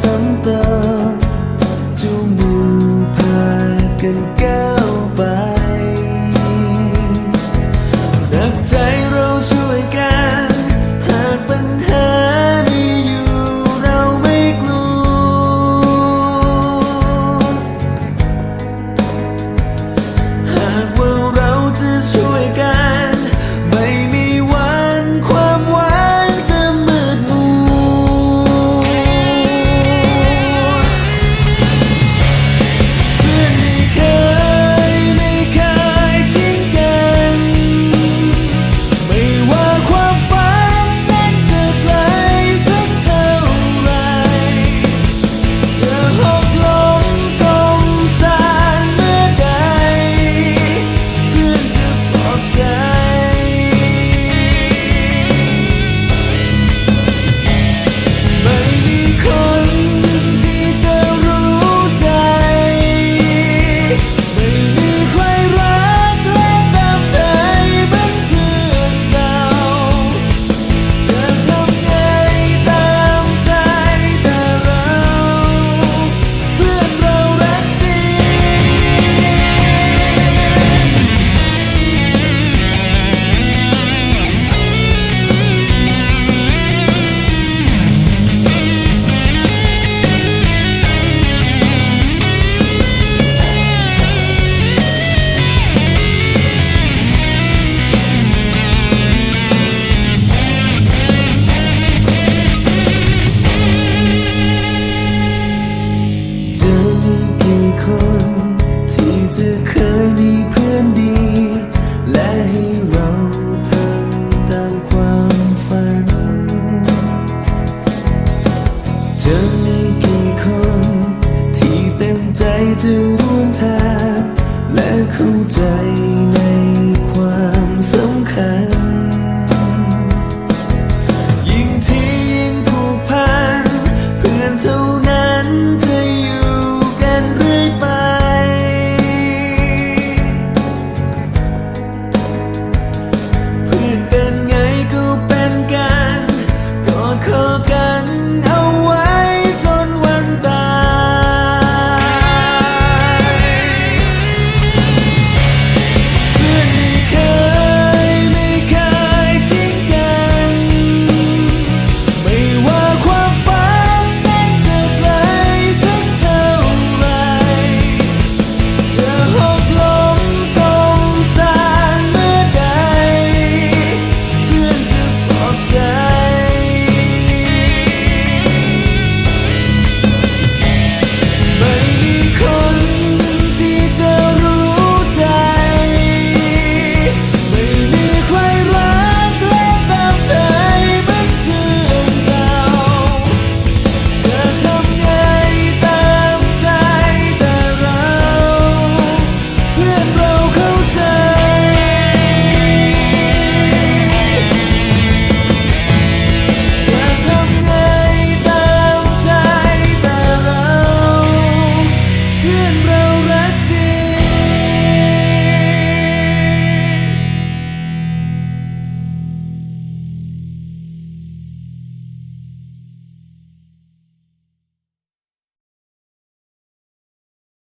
ซ้ำเติมจูมูพากันแก อมีกี่คน ที่เต็มใจจะร่วมทางและเข้าใจ